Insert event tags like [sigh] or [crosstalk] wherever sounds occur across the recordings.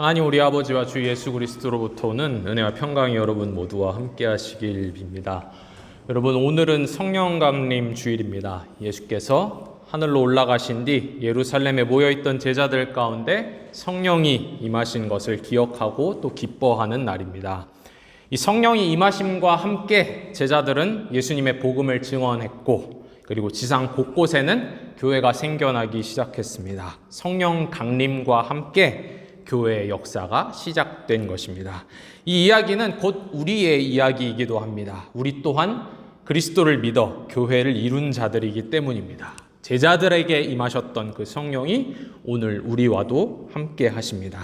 하나님 우리 아버지와 주 예수 그리스도로부터 오는 은혜와 평강이 여러분 모두와 함께 하시길 빕니다. 여러분 오늘은 성령 강림 주일입니다. 예수께서 하늘로 올라가신 뒤 예루살렘에 모여 있던 제자들 가운데 성령이 임하신 것을 기억하고 또 기뻐하는 날입니다. 이 성령이 임하심과 함께 제자들은 예수님의 복음을 증언했고 그리고 지상 곳곳에는 교회가 생겨나기 시작했습니다. 성령 강림과 함께 교회의 역사가 시작된 것입니다. 이 이야기는 곧 우리의 이야기이기도 합니다. 우리 또한 그리스도를 믿어 교회를 이룬 자들이기 때문입니다. 제자들에게 임하셨던 그 성령이 오늘 우리와도 함께 하십니다.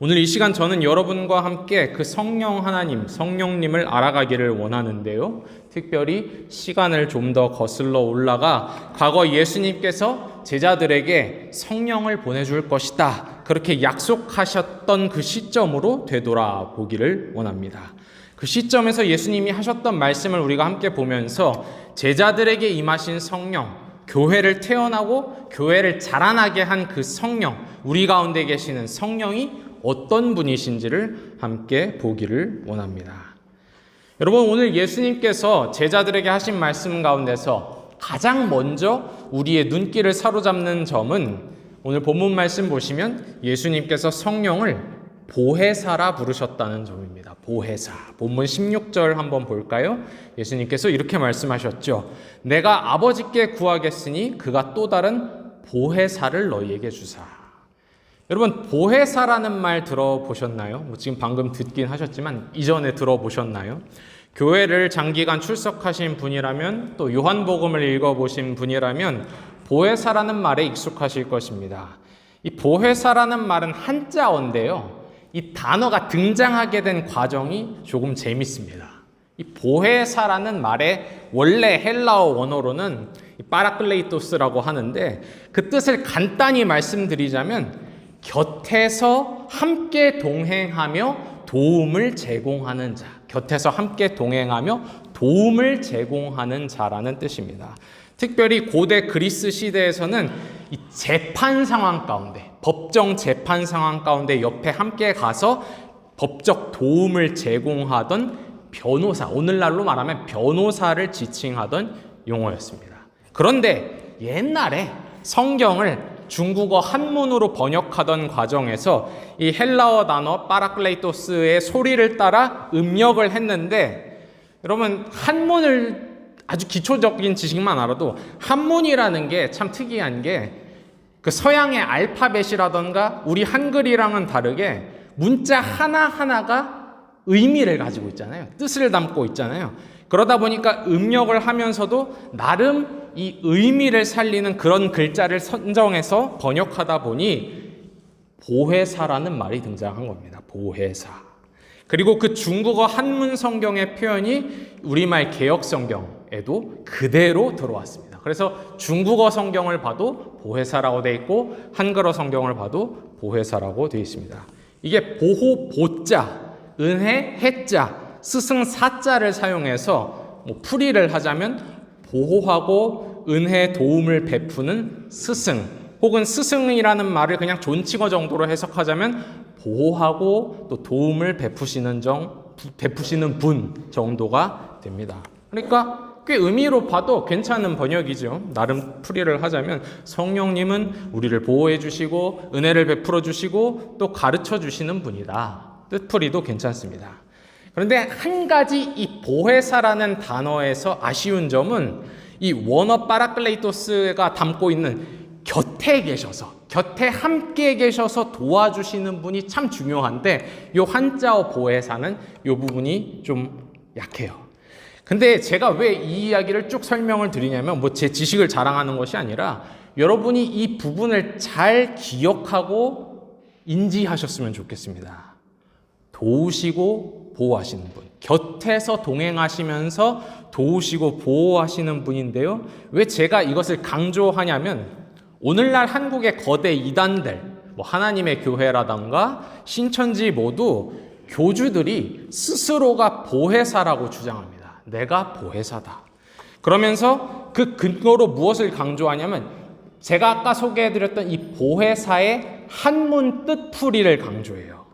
오늘 이 시간 저는 여러분과 함께 그 성령 하나님, 성령님을 알아가기를 원하는데요. 특별히 시간을 좀 더 거슬러 올라가 과거 예수님께서 제자들에게 성령을 보내줄 것이다. 그렇게 약속하셨던 그 시점으로 되돌아보기를 원합니다. 그 시점에서 예수님이 하셨던 말씀을 우리가 함께 보면서 제자들에게 임하신 성령, 교회를 태어나고 교회를 자라나게 한 그 성령, 우리 가운데 계시는 성령이 어떤 분이신지를 함께 보기를 원합니다. 여러분, 오늘 예수님께서 제자들에게 하신 말씀 가운데서 가장 먼저 우리의 눈길을 사로잡는 점은 오늘 본문 말씀 보시면 예수님께서 성령을 보혜사라 부르셨다는 점입니다. 보혜사. 본문 16절 한번 볼까요? 예수님께서 이렇게 말씀하셨죠. 내가 아버지께 구하겠으니 그가 또 다른 보혜사를 너희에게 주사. 여러분 보혜사라는 말 들어보셨나요? 뭐 지금 방금 듣긴 하셨지만 이전에 들어보셨나요? 교회를 장기간 출석하신 분이라면 또 요한복음을 읽어보신 분이라면 보혜사라는 말에 익숙하실 것입니다. 이 보혜사라는 말은 한자어인데요. 이 단어가 등장하게 된 과정이 조금 재밌습니다. 이 보혜사라는 말의 원래 헬라어 원어로는 파라클레이토스라고 하는데 그 뜻을 간단히 말씀드리자면 곁에서 함께 동행하며 도움을 제공하는 자. 곁에서 함께 동행하며 도움을 제공하는 자라는 뜻입니다. 특별히 고대 그리스 시대에서는 이 재판 상황 가운데, 법정 재판 상황 가운데 옆에 함께 가서 법적 도움을 제공하던 변호사, 오늘날로 말하면 변호사를 지칭하던 용어였습니다. 그런데 옛날에 성경을 중국어 한문으로 번역하던 과정에서 이 헬라어 단어 파라클레이토스의 소리를 따라 음력을 했는데 여러분 한문을 아주 기초적인 지식만 알아도 한문이라는 게 참 특이한 게 그 서양의 알파벳이라던가 우리 한글이랑은 다르게 문자 하나하나가 의미를 가지고 있잖아요. 뜻을 담고 있잖아요. 그러다 보니까 음력을 하면서도 나름 이 의미를 살리는 그런 글자를 선정해서 번역하다 보니 보혜사라는 말이 등장한 겁니다. 보혜사. 그리고 그 중국어 한문 성경의 표현이 우리말 개혁 성경에도 그대로 들어왔습니다. 그래서 중국어 성경을 봐도 보혜사라고 돼 있고 한글어 성경을 봐도 보혜사라고 되어 있습니다. 이게 보호 보자, 은혜 해자, 스승 사자를 사용해서 뭐 풀이를 하자면 보호하고 은혜 도움을 베푸는 스승 혹은 스승이라는 말을 그냥 존칭어 정도로 해석하자면 보호하고 또 도움을 베푸시는 정 베푸시는 분 정도가 됩니다. 그러니까 꽤 의미로 봐도 괜찮은 번역이죠. 나름 풀이를 하자면 성령님은 우리를 보호해 주시고 은혜를 베풀어 주시고 또 가르쳐 주시는 분이다. 뜻풀이도 괜찮습니다. 그런데 한 가지 이 보혜사라는 단어에서 아쉬운 점은 이 원어 파라클레이토스가 담고 있는 곁에 계셔서 곁에 함께 계셔서 도와주시는 분이 참 중요한데 요 한자어 보혜사는 요 부분이 좀 약해요. 근데 제가 왜 이 이야기를 쭉 설명을 드리냐면 뭐 제 지식을 자랑하는 것이 아니라 여러분이 이 부분을 잘 기억하고 인지하셨으면 좋겠습니다. 도우시고 보호하시는 분. 곁에서 동행하시면서 도우시고 보호하시는 분인데요. 왜 제가 이것을 강조하냐면 오늘날 한국의 거대 이단들, 뭐 하나님의 교회라던가 신천지 모두 교주들이 스스로가 보혜사라고 주장합니다. 내가 보혜사다. 그러면서 그 근거로 무엇을 강조하냐면 제가 아까 소개해드렸던 이 보혜사의 한문 뜻풀이를 강조해요.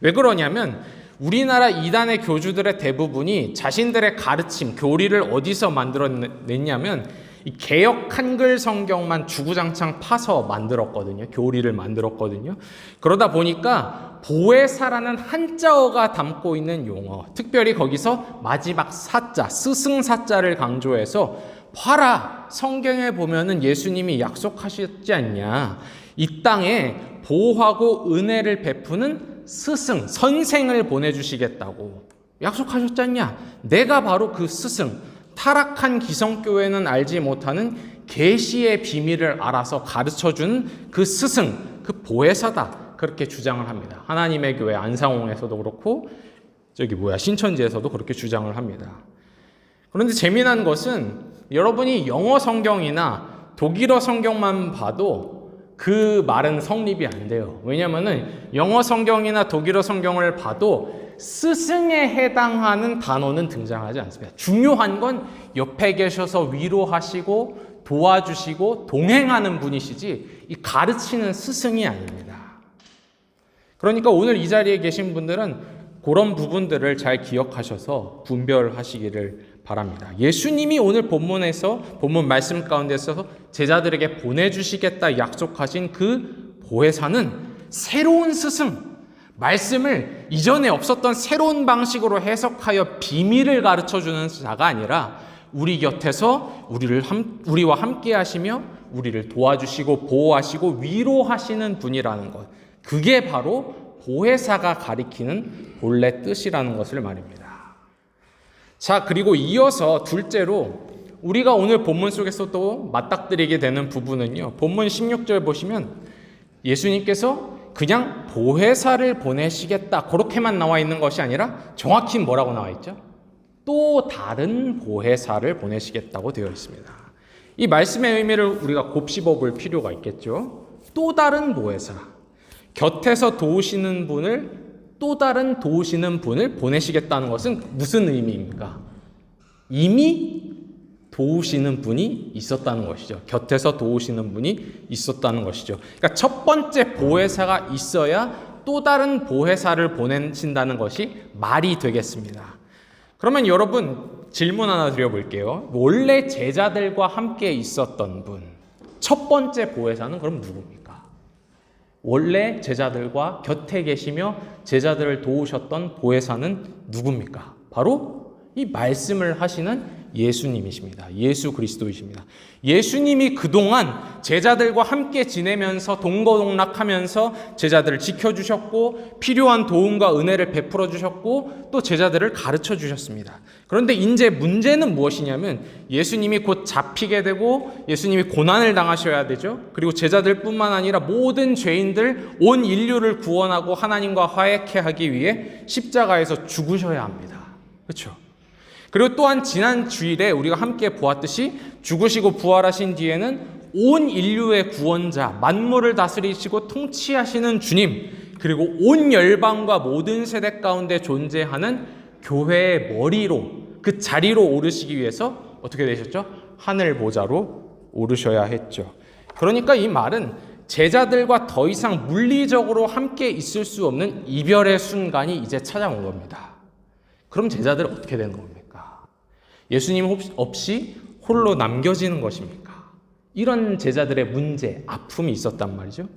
왜 그러냐면 우리나라 이단의 교주들의 대부분이 자신들의 가르침, 교리를 어디서 만들어냈냐면 이 개역 한글 성경만 주구장창 파서 만들었거든요. 교리를 만들었거든요. 그러다 보니까 보혜사라는 한자어가 담고 있는 용어, 특별히 거기서 마지막 사자, 스승 사자를 강조해서 봐라 성경에 보면은 예수님이 약속하셨지 않냐 이 땅에 보호하고 은혜를 베푸는 스승 선생을 보내주시겠다고. 약속하셨지 않냐? 내가 바로 그 스승. 타락한 기성교회는 알지 못하는 계시의 비밀을 알아서 가르쳐주는 그 스승 그 보혜사다. 그렇게 주장을 합니다. 하나님의 교회 안상홍에서도 그렇고 저기 뭐야 신천지에서도 그렇게 주장을 합니다. 그런데 재미난 것은 여러분이 영어 성경이나 독일어 성경만 봐도 그 말은 성립이 안 돼요. 왜냐면은 영어 성경이나 독일어 성경을 봐도 스승에 해당하는 단어는 등장하지 않습니다. 중요한 건 옆에 계셔서 위로하시고 도와주시고 동행하는 분이시지 이 가르치는 스승이 아닙니다. 그러니까 오늘 이 자리에 계신 분들은 그런 부분들을 잘 기억하셔서 분별하시기를 바랍니다. 예수님이 오늘 본문에서 본문 말씀 가운데서 제자들에게 보내주시겠다 약속하신 그 보혜사는 새로운 스승, 말씀을 이전에 없었던 새로운 방식으로 해석하여 비밀을 가르쳐 주는 자가 아니라 우리 곁에서 우리를 함, 우리와 함께 하시며 우리를 도와주시고 보호하시고 위로하시는 분이라는 것. 그게 바로 보혜사가 가리키는 본래 뜻이라는 것을 말입니다. 자, 그리고 이어서 둘째로 우리가 오늘 본문 속에서 또 맞닥뜨리게 되는 부분은요. 본문 16절 보시면 예수님께서 그냥 보혜사를 보내시겠다. 그렇게만 나와 있는 것이 아니라 정확히 뭐라고 나와 있죠? 또 다른 보혜사를 보내시겠다고 되어 있습니다. 이 말씀의 의미를 우리가 곱씹어 볼 필요가 있겠죠. 또 다른 보혜사. 곁에서 도우시는 분을 또 다른 도우시는 분을 보내시겠다는 것은 무슨 의미입니까? 이미 도우시는 분이 있었다는 것이죠. 곁에서 도우시는 분이 있었다는 것이죠. 그러니까 첫 번째 보혜사가 있어야 또 다른 보혜사를 보내신다는 것이 말이 되겠습니다. 그러면 여러분 질문 하나 드려볼게요. 원래 제자들과 함께 있었던 분, 첫 번째 보혜사는 그럼 누굽니까? 원래 제자들과 곁에 계시며 제자들을 도우셨던 보혜사는 누굽니까? 바로 이 말씀을 하시는 예수님이십니다. 예수 그리스도이십니다. 예수님이 그동안 제자들과 함께 지내면서 동거동락하면서 제자들을 지켜주셨고 필요한 도움과 은혜를 베풀어 주셨고 또 제자들을 가르쳐 주셨습니다. 그런데 이제 문제는 무엇이냐면 예수님이 곧 잡히게 되고 예수님이 고난을 당하셔야 되죠. 그리고 제자들뿐만 아니라 모든 죄인들 온 인류를 구원하고 하나님과 화해케 하기 위해 십자가에서 죽으셔야 합니다. 그렇죠? 그리고 또한 지난 주일에 우리가 함께 보았듯이 죽으시고 부활하신 뒤에는 온 인류의 구원자, 만물을 다스리시고 통치하시는 주님, 그리고 온 열방과 모든 세대 가운데 존재하는 교회의 머리로 그 자리로 오르시기 위해서 어떻게 되셨죠? 하늘 보좌로 오르셔야 했죠. 그러니까 이 말은 제자들과 더 이상 물리적으로 함께 있을 수 없는 이별의 순간이 이제 찾아온 겁니다. 그럼 제자들 어떻게 되는 겁니까? 예수님 없이 홀로 남겨지는 것입니까? 이런 제자들의 문제, 아픔이 있었단 말이죠.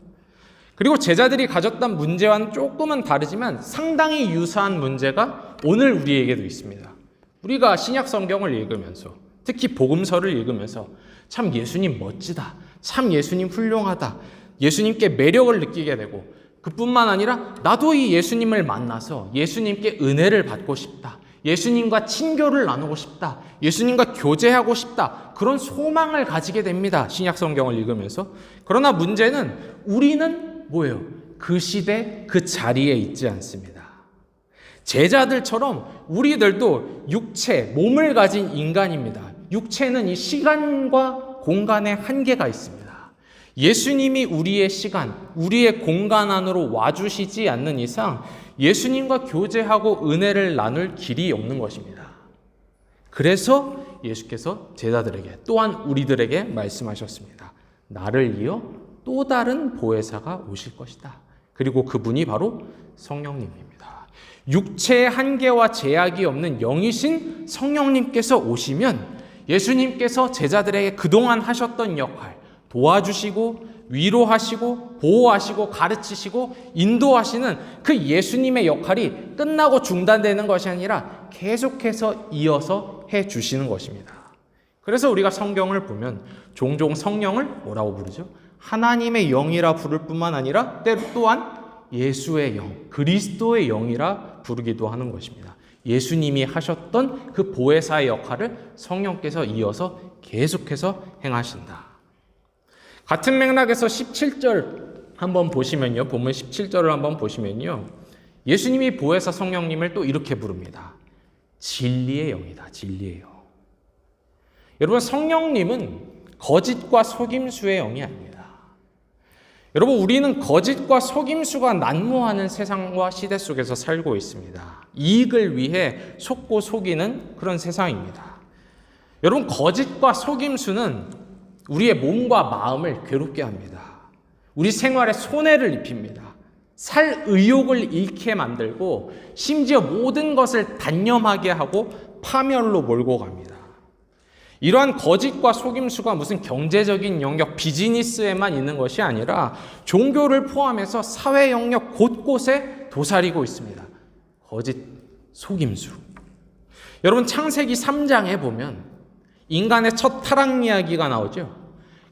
그리고 제자들이 가졌던 문제와는 조금은 다르지만 상당히 유사한 문제가 오늘 우리에게도 있습니다. 우리가 신약 성경을 읽으면서 특히 복음서를 읽으면서 참 예수님 멋지다. 참 예수님 훌륭하다. 예수님께 매력을 느끼게 되고 그뿐만 아니라 나도 이 예수님을 만나서 예수님께 은혜를 받고 싶다. 예수님과 친교를 나누고 싶다. 예수님과 교제하고 싶다. 그런 소망을 가지게 됩니다. 신약 성경을 읽으면서. 그러나 문제는 우리는 뭐예요? 그 시대 그 자리에 있지 않습니다. 제자들처럼 우리들도 육체, 몸을 가진 인간입니다. 육체는 이 시간과 공간에 한계가 있습니다. 예수님이 우리의 시간, 우리의 공간 안으로 와주시지 않는 이상 예수님과 교제하고 은혜를 나눌 길이 없는 것입니다. 그래서 예수께서 제자들에게 또한 우리들에게 말씀하셨습니다. 나를 이어 또 다른 보혜사가 오실 것이다. 그리고 그분이 바로 성령님입니다. 육체의 한계와 제약이 없는 영이신 성령님께서 오시면 예수님께서 제자들에게 그동안 하셨던 역할, 도와주시고 위로하시고 보호하시고 가르치시고 인도하시는 그 예수님의 역할이 끝나고 중단되는 것이 아니라 계속해서 이어서 해 주시는 것입니다. 그래서 우리가 성경을 보면 종종 성령을 뭐라고 부르죠? 하나님의 영이라 부를 뿐만 아니라 때로 또한 예수의 영, 그리스도의 영이라 부르기도 하는 것입니다. 예수님이 하셨던 그 보혜사의 역할을 성령께서 이어서 계속해서 행하신다. 같은 맥락에서 17절 한번 보시면요. 본문 17절을 한번 보시면요. 예수님이 보혜사 성령님을 또 이렇게 부릅니다. 진리의 영이다. 진리의 영. 여러분 성령님은 거짓과 속임수의 영이 아닙니다. 여러분 우리는 거짓과 속임수가 난무하는 세상과 시대 속에서 살고 있습니다. 이익을 위해 속고 속이는 그런 세상입니다. 여러분 거짓과 속임수는 우리의 몸과 마음을 괴롭게 합니다. 우리 생활에 손해를 입힙니다. 살 의욕을 잃게 만들고 심지어 모든 것을 단념하게 하고 파멸로 몰고 갑니다. 이러한 거짓과 속임수가 무슨 경제적인 영역, 비즈니스에만 있는 것이 아니라 종교를 포함해서 사회 영역 곳곳에 도사리고 있습니다. 거짓, 속임수. 여러분 창세기 3장에 보면 인간의 첫 타락 이야기가 나오죠.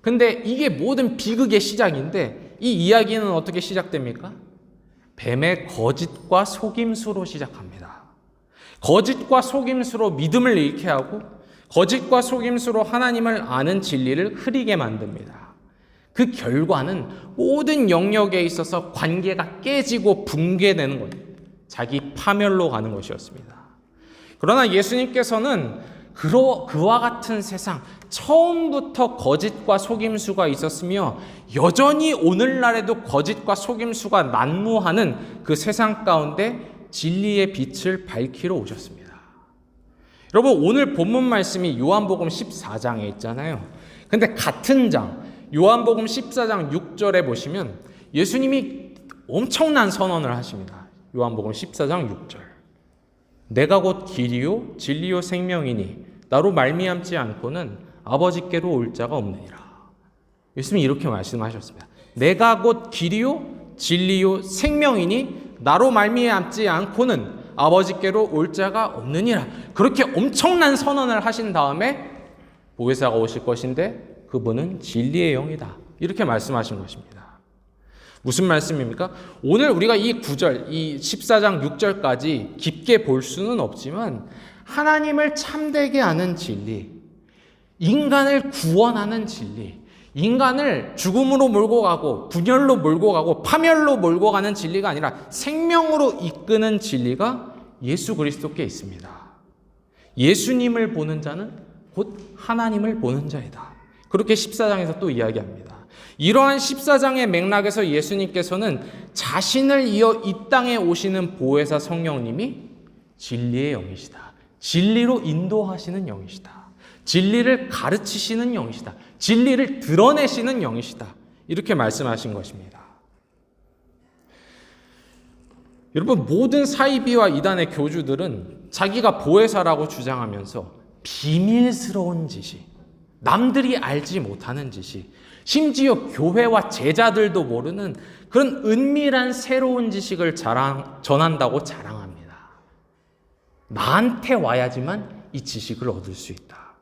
근데 이게 모든 비극의 시작인데 이 이야기는 어떻게 시작됩니까? 뱀의 거짓과 속임수로 시작합니다. 거짓과 속임수로 믿음을 잃게 하고 거짓과 속임수로 하나님을 아는 진리를 흐리게 만듭니다. 그 결과는 모든 영역에 있어서 관계가 깨지고 붕괴되는 것, 자기 파멸로 가는 것이었습니다. 그러나 예수님께서는 그와 같은 세상, 처음부터 거짓과 속임수가 있었으며 여전히 오늘날에도 거짓과 속임수가 난무하는 그 세상 가운데 진리의 빛을 밝히러 오셨습니다. 여러분 오늘 본문 말씀이 요한복음 14장에 있잖아요. 근데 같은 장 요한복음 14장 6절에 보시면 예수님이 엄청난 선언을 하십니다. 요한복음 14장 6절. 내가 곧 길이요 진리요 생명이니 나로 말미암지 않고는 아버지께로 올 자가 없느니라. 예수님이 이렇게 말씀하셨습니다. 내가 곧 길이요 진리요 생명이니 나로 말미암지 않고는 아버지께로 올 자가 없느니라. 그렇게 엄청난 선언을 하신 다음에 보혜사가 오실 것인데 그분은 진리의 영이다. 이렇게 말씀하신 것입니다. 무슨 말씀입니까? 오늘 우리가 이 9절, 이 14장 6절까지 깊게 볼 수는 없지만 하나님을 참되게 하는 진리, 인간을 구원하는 진리, 인간을 죽음으로 몰고 가고 분열로 몰고 가고 파멸로 몰고 가는 진리가 아니라 생명으로 이끄는 진리가 예수 그리스도께 있습니다. 예수님을 보는 자는 곧 하나님을 보는 자이다. 그렇게 14장에서 또 이야기합니다. 이러한 14장의 맥락에서 예수님께서는 자신을 이어 이 땅에 오시는 보혜사 성령님이 진리의 영이시다. 진리로 인도하시는 영이시다. 진리를 가르치시는 영이시다. 진리를 드러내시는 영이시다. 이렇게 말씀하신 것입니다. 여러분, 모든 사이비와 이단의 교주들은 자기가 보혜사라고 주장하면서 비밀스러운 지시, 남들이 알지 못하는 지시, 심지어 교회와 제자들도 모르는 그런 은밀한 새로운 지식을 자랑, 전한다고 자랑합니다. 나한테 와야지만 이 지식을 얻을 수 있다.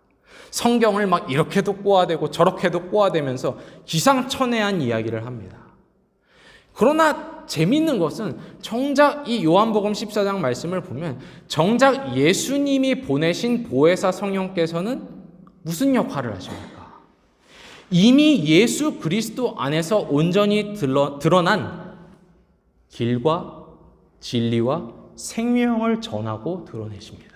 성경을 막 이렇게도 꼬아대고 저렇게도 꼬아대면서 기상천외한 이야기를 합니다. 그러나 재밌는 것은 정작 이 요한복음 14장 말씀을 보면 정작 예수님이 보내신 보혜사 성령께서는 무슨 역할을 하십니까? 이미 예수 그리스도 안에서 온전히 드러난 길과 진리와 생명을 전하고 드러내십니다.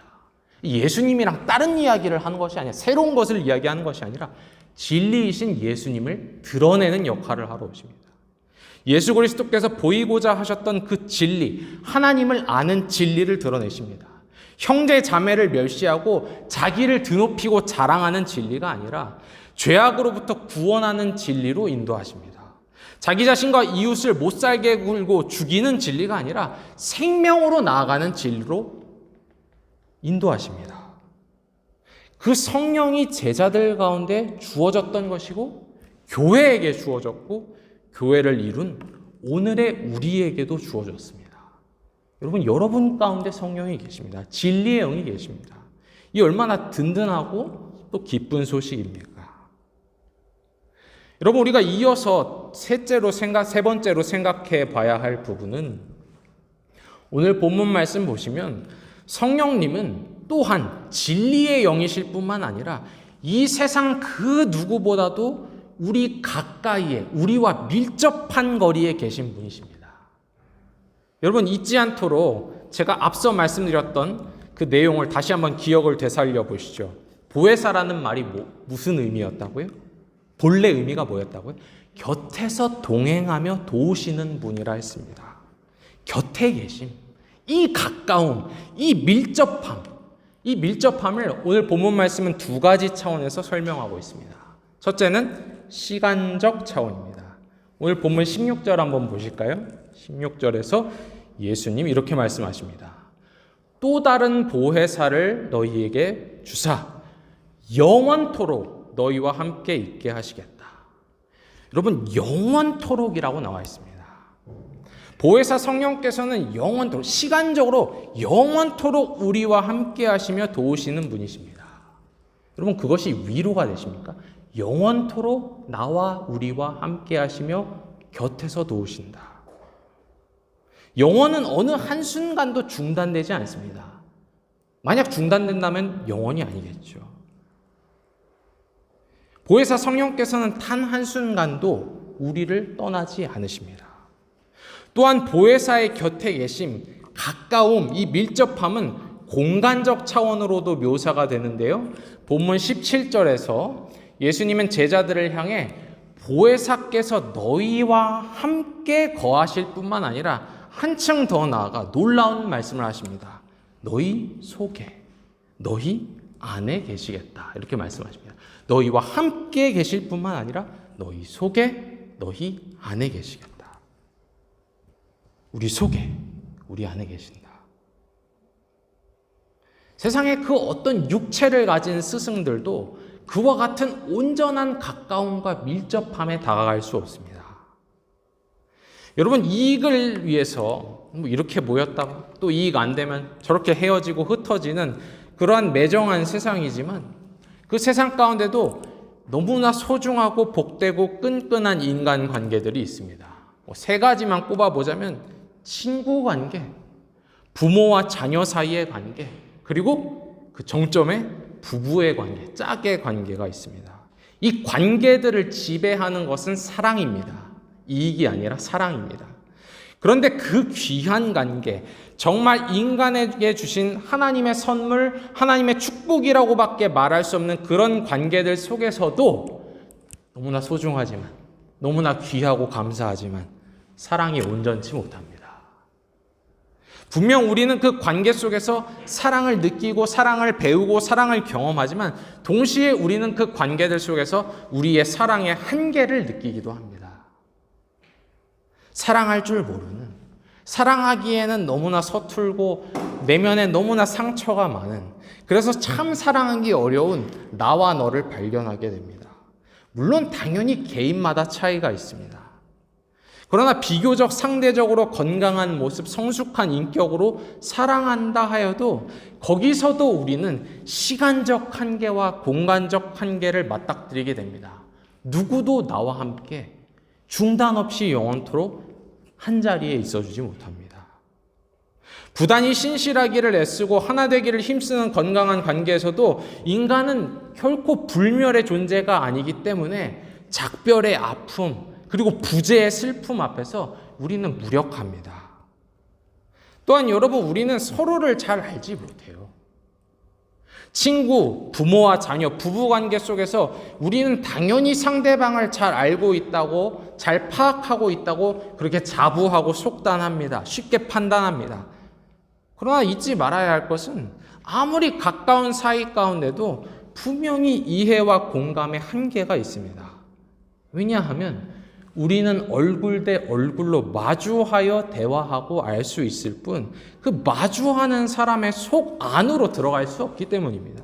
예수님이랑 다른 이야기를 하는 것이 아니라 새로운 것을 이야기하는 것이 아니라 진리이신 예수님을 드러내는 역할을 하러 오십니다. 예수 그리스도께서 보이고자 하셨던 그 진리, 하나님을 아는 진리를 드러내십니다. 형제 자매를 멸시하고 자기를 드높이고 자랑하는 진리가 아니라 죄악으로부터 구원하는 진리로 인도하십니다. 자기 자신과 이웃을 못 살게 굴고 죽이는 진리가 아니라 생명으로 나아가는 진리로 인도하십니다. 그 성령이 제자들 가운데 주어졌던 것이고 교회에게 주어졌고 교회를 이룬 오늘의 우리에게도 주어졌습니다. 여러분 여러분 가운데 성령이 계십니다. 진리의 영이 계십니다. 이 얼마나 든든하고 또 기쁜 소식입니까? 여러분 우리가 이어서 셋째로 생각 세 번째로 생각해 봐야 할 부분은 오늘 본문 말씀 보시면 성령님은 또한 진리의 영이실 뿐만 아니라 이 세상 그 누구보다도 우리 가까이에 우리와 밀접한 거리에 계신 분이십니다. 여러분 잊지 않도록 제가 앞서 말씀드렸던 그 내용을 다시 한번 기억을 되살려 보시죠. 보혜사라는 말이 뭐, 무슨 의미였다고요? 본래 의미가 뭐였다고요? 곁에서 동행하며 도우시는 분이라 했습니다. 곁에 계심, 이 가까움, 이 밀접함, 이 밀접함을 오늘 본문 말씀은 두 가지 차원에서 설명하고 있습니다. 첫째는 시간적 차원입니다. 오늘 본문 16절 한번 보실까요? 16절에서 예수님 이렇게 말씀하십니다. 또 다른 보혜사를 너희에게 주사 영원토록 너희와 함께 있게 하시겠다. 여러분 영원토록이라고 나와 있습니다. 보혜사 성령께서는 영원토록 시간적으로 영원토록 우리와 함께 하시며 도우시는 분이십니다. 여러분 그것이 위로가 되십니까? 영원토록 나와 우리와 함께 하시며 곁에서 도우신다. 영원은 어느 한순간도 중단되지 않습니다. 만약 중단된다면 영원이 아니겠죠. 보혜사 성령께서는 단 한순간도 우리를 떠나지 않으십니다. 또한 보혜사의 곁에 계심, 가까움, 이 밀접함은 공간적 차원으로도 묘사가 되는데요. 본문 17절에서 예수님은 제자들을 향해 보혜사께서 너희와 함께 거하실 뿐만 아니라 한층 더 나아가 놀라운 말씀을 하십니다. 너희 속에, 너희 안에 계시겠다. 이렇게 말씀하십니다. 너희와 함께 계실 뿐만 아니라 너희 속에, 너희 안에 계시겠다. 우리 속에, 우리 안에 계신다. 세상에 그 어떤 육체를 가진 스승들도 그와 같은 온전한 가까움과 밀접함에 다가갈 수 없습니다. 여러분 이익을 위해서 뭐 이렇게 모였다가 또 이익 안 되면 저렇게 헤어지고 흩어지는 그러한 매정한 세상이지만 그 세상 가운데도 너무나 소중하고 복되고 끈끈한 인간 관계들이 있습니다. 뭐세 가지만 꼽아보자면 친구 관계, 부모와 자녀 사이의 관계, 그리고 그 정점에 부부의 관계, 짝의 관계가 있습니다. 이 관계들을 지배하는 것은 사랑입니다. 이익이 아니라 사랑입니다. 그런데 그 귀한 관계, 정말 인간에게 주신 하나님의 선물, 하나님의 축복이라고밖에 말할 수 없는 그런 관계들 속에서도 너무나 소중하지만, 너무나 귀하고 감사하지만, 사랑이 온전치 못합니다. 분명 우리는 그 관계 속에서 사랑을 느끼고 사랑을 배우고 사랑을 경험하지만 동시에 우리는 그 관계들 속에서 우리의 사랑의 한계를 느끼기도 합니다. 사랑할 줄 모르는 사랑하기에는 너무나 서툴고 내면에 너무나 상처가 많은 그래서 참 사랑하기 어려운 나와 너를 발견하게 됩니다. 물론 당연히 개인마다 차이가 있습니다. 그러나 비교적 상대적으로 건강한 모습, 성숙한 인격으로 사랑한다 하여도 거기서도 우리는 시간적 한계와 공간적 한계를 맞닥뜨리게 됩니다. 누구도 나와 함께 중단 없이 영원토록 한 자리에 있어 주지 못합니다. 부단히 신실하기를 애쓰고 하나 되기를 힘쓰는 건강한 관계에서도 인간은 결코 불멸의 존재가 아니기 때문에 작별의 아픔, 그리고 부재의 슬픔 앞에서 우리는 무력합니다. 또한 여러분, 우리는 서로를 잘 알지 못해요. 친구, 부모와 자녀, 부부 관계 속에서 우리는 당연히 상대방을 잘 알고 있다고, 잘 파악하고 있다고 그렇게 자부하고 속단합니다. 쉽게 판단합니다. 그러나 잊지 말아야 할 것은 아무리 가까운 사이 가운데도 분명히 이해와 공감의 한계가 있습니다. 왜냐하면 우리는 얼굴 대 얼굴로 마주하여 대화하고 알 수 있을 뿐 그 마주하는 사람의 속 안으로 들어갈 수 없기 때문입니다.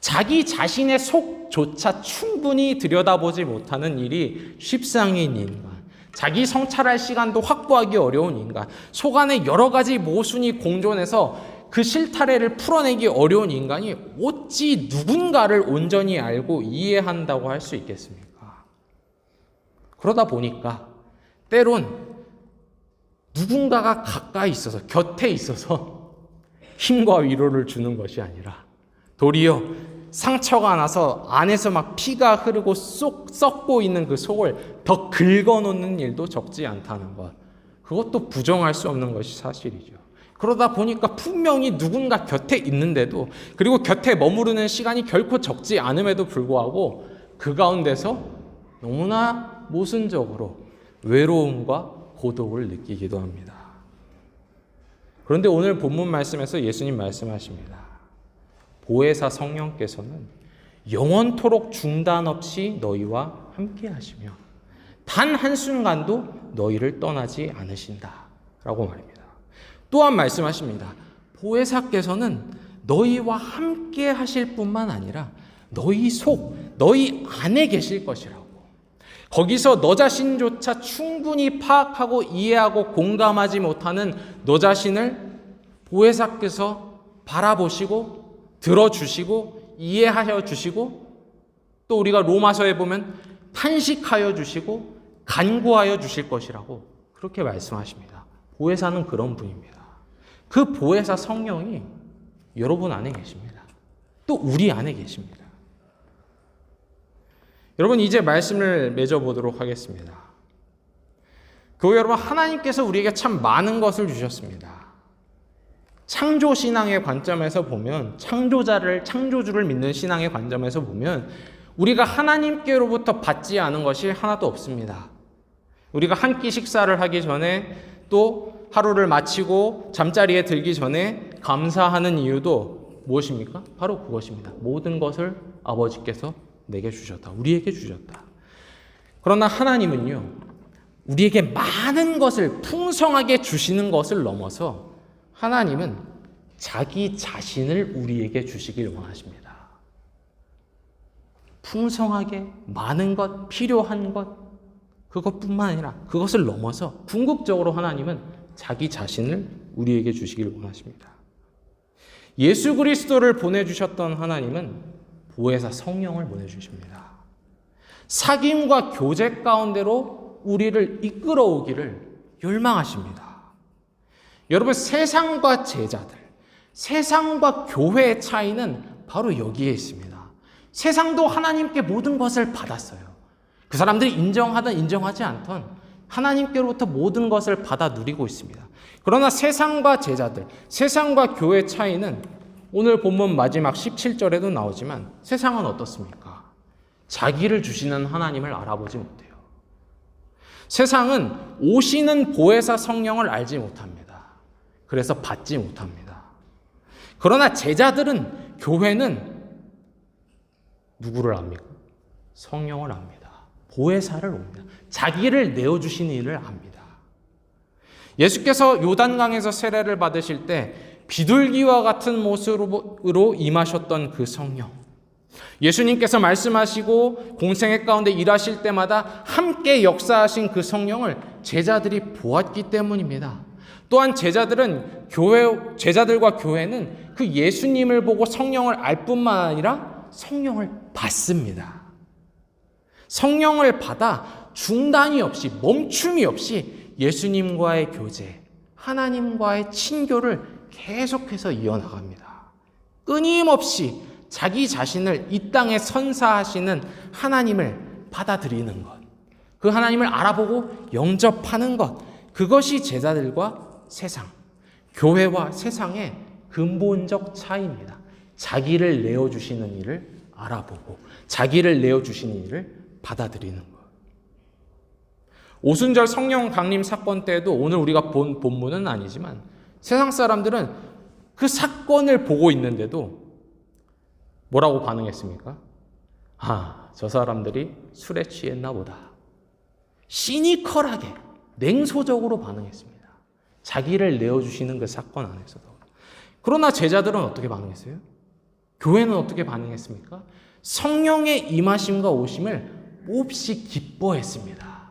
자기 자신의 속조차 충분히 들여다보지 못하는 일이 십상인 인간. 자기 성찰할 시간도 확보하기 어려운 인간. 속 안에 여러 가지 모순이 공존해서 그 실타래를 풀어내기 어려운 인간이 어찌 누군가를 온전히 알고 이해한다고 할 수 있겠습니까? 그러다 보니까 때론 누군가가 가까이 있어서 곁에 있어서 [laughs] 힘과 위로를 주는 것이 아니라 도리어 상처가 나서 안에서 막 피가 흐르고 쏙 썩고 있는 그 속을 더 긁어놓는 일도 적지 않다는 것. 그것도 부정할 수 없는 것이 사실이죠. 그러다 보니까 분명히 누군가 곁에 있는데도 그리고 곁에 머무르는 시간이 결코 적지 않음에도 불구하고 그 가운데서 너무나 모순적으로 외로움과 고독을 느끼기도 합니다. 그런데 오늘 본문 말씀에서 예수님 말씀하십니다. 보혜사 성령께서는 영원토록 중단 없이 너희와 함께 하시며 단 한순간도 너희를 떠나지 않으신다. 라고 말입니다. 또한 말씀하십니다. 보혜사께서는 너희와 함께 하실 뿐만 아니라 너희 속, 너희 안에 계실 것이라고. 거기서 너 자신조차 충분히 파악하고 이해하고 공감하지 못하는 너 자신을 보혜사께서 바라보시고 들어주시고 이해하여 주시고 또 우리가 로마서에 보면 탄식하여 주시고 간구하여 주실 것이라고 그렇게 말씀하십니다. 보혜사는 그런 분입니다. 그 보혜사 성령이 여러분 안에 계십니다. 또 우리 안에 계십니다. 여러분 이제 말씀을 맺어 보도록 하겠습니다. 교회 여러분 하나님께서 우리에게 참 많은 것을 주셨습니다. 창조 신앙의 관점에서 보면 창조자를 창조주를 믿는 신앙의 관점에서 보면 우리가 하나님께로부터 받지 않은 것이 하나도 없습니다. 우리가 한 끼 식사를 하기 전에 또 하루를 마치고 잠자리에 들기 전에 감사하는 이유도 무엇입니까? 바로 그것입니다. 모든 것을 아버지께서 내게 주셨다. 우리에게 주셨다. 그러나 하나님은요, 우리에게 많은 것을 풍성하게 주시는 것을 넘어서 하나님은 자기 자신을 우리에게 주시길 원하십니다. 풍성하게 많은 것, 필요한 것, 그것뿐만 아니라 그것을 넘어서 궁극적으로 하나님은 자기 자신을 우리에게 주시길 원하십니다. 예수 그리스도를 보내주셨던 하나님은 보혜사 성령을 보내주십니다. 사귐과 교제 가운데로 우리를 이끌어오기를 열망하십니다. 여러분, 세상과 제자들, 세상과 교회의 차이는 바로 여기에 있습니다. 세상도 하나님께 모든 것을 받았어요. 그 사람들이 인정하든 인정하지 않던 하나님께로부터 모든 것을 받아 누리고 있습니다. 그러나 세상과 제자들, 세상과 교회의 차이는 오늘 본문 마지막 17절에도 나오지만 세상은 어떻습니까? 자기를 주시는 하나님을 알아보지 못해요. 세상은 오시는 보혜사 성령을 알지 못합니다. 그래서 받지 못합니다. 그러나 제자들은 교회는 누구를 압니까? 성령을 압니다. 보혜사를 옵니다. 자기를 내어 주시는 일을 압니다. 예수께서 요단강에서 세례를 받으실 때 비둘기와 같은 모습으로 임하셨던 그 성령. 예수님께서 말씀하시고 공생의 가운데 일하실 때마다 함께 역사하신 그 성령을 제자들이 보았기 때문입니다. 또한 제자들은 교회 제자들과 교회는 그 예수님을 보고 성령을 알 뿐만 아니라 성령을 받습니다. 성령을 받아 중단이 없이 멈춤이 없이 예수님과의 교제, 하나님과의 친교를 계속해서 이어나갑니다. 끊임없이 자기 자신을 이 땅에 선사하시는 하나님을 받아들이는 것, 그 하나님을 알아보고 영접하는 것, 그것이 제자들과 세상, 교회와 세상의 근본적 차이입니다. 자기를 내어주시는 일을 알아보고, 자기를 내어주시는 일을 받아들이는 것. 오순절 성령 강림 사건 때도 오늘 우리가 본 본문은 아니지만 세상 사람들은 그 사건을 보고 있는데도 뭐라고 반응했습니까? 아, 저 사람들이 술에 취했나 보다. 시니컬하게 냉소적으로 반응했습니다. 자기를 내어주시는 그 사건 안에서도. 그러나 제자들은 어떻게 반응했어요? 교회는 어떻게 반응했습니까? 성령의 임하심과 오심을 몹시 기뻐했습니다.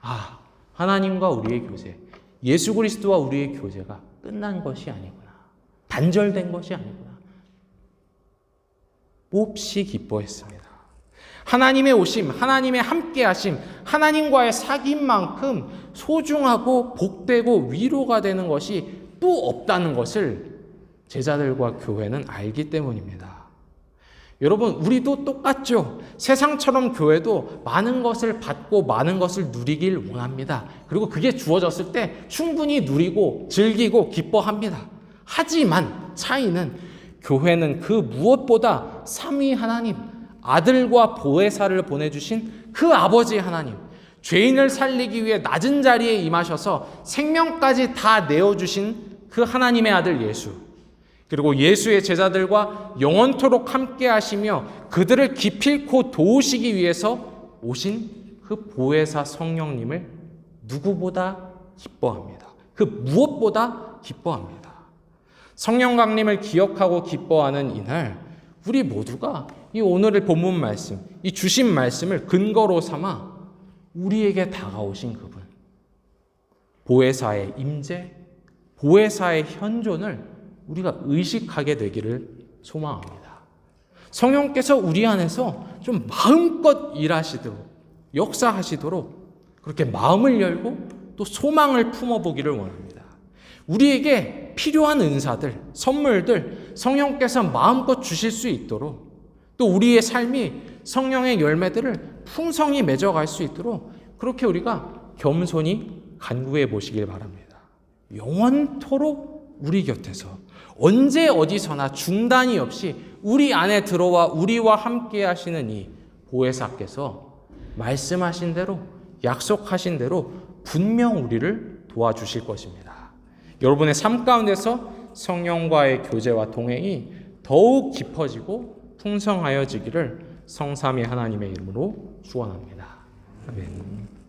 아, 하나님과 우리의 교제, 예수 그리스도와 우리의 교제가 끝난 것이 아니구나. 단절된 것이 아니구나. 몹시 기뻐했습니다. 하나님의 오심, 하나님의 함께하심, 하나님과의 사귐만큼 소중하고 복되고 위로가 되는 것이 또 없다는 것을 제자들과 교회는 알기 때문입니다. 여러분, 우리도 똑같죠. 세상처럼 교회도 많은 것을 받고 많은 것을 누리길 원합니다. 그리고 그게 주어졌을 때 충분히 누리고 즐기고 기뻐합니다. 하지만 차이는 교회는 그 무엇보다 삼위 하나님, 아들과 보혜사를 보내주신 그 아버지 하나님, 죄인을 살리기 위해 낮은 자리에 임하셔서 생명까지 다 내어주신 그 하나님의 아들 예수, 그리고 예수의 제자들과 영원토록 함께 하시며 그들을 기필코 도우시기 위해서 오신 그 보혜사 성령님을 누구보다 기뻐합니다. 그 무엇보다 기뻐합니다. 성령 강림을 기억하고 기뻐하는 이날 우리 모두가 이 오늘의 본문 말씀, 이 주신 말씀을 근거로 삼아 우리에게 다가오신 그분, 보혜사의 임재, 보혜사의 현존을 우리가 의식하게 되기를 소망합니다. 성령께서 우리 안에서 좀 마음껏 일하시도록, 역사하시도록 그렇게 마음을 열고 또 소망을 품어보기를 원합니다. 우리에게 필요한 은사들, 선물들 성령께서 마음껏 주실 수 있도록 또 우리의 삶이 성령의 열매들을 풍성히 맺어갈 수 있도록 그렇게 우리가 겸손히 간구해 보시길 바랍니다. 영원토록 우리 곁에서 언제 어디서나 중단이 없이 우리 안에 들어와 우리와 함께 하시는 이 보혜사께서 말씀하신 대로 약속하신 대로 분명 우리를 도와주실 것입니다. 여러분의 삶 가운데서 성령과의 교제와 동행이 더욱 깊어지고 풍성하여지기를 성삼위 하나님의 이름으로 축원합니다. 아멘.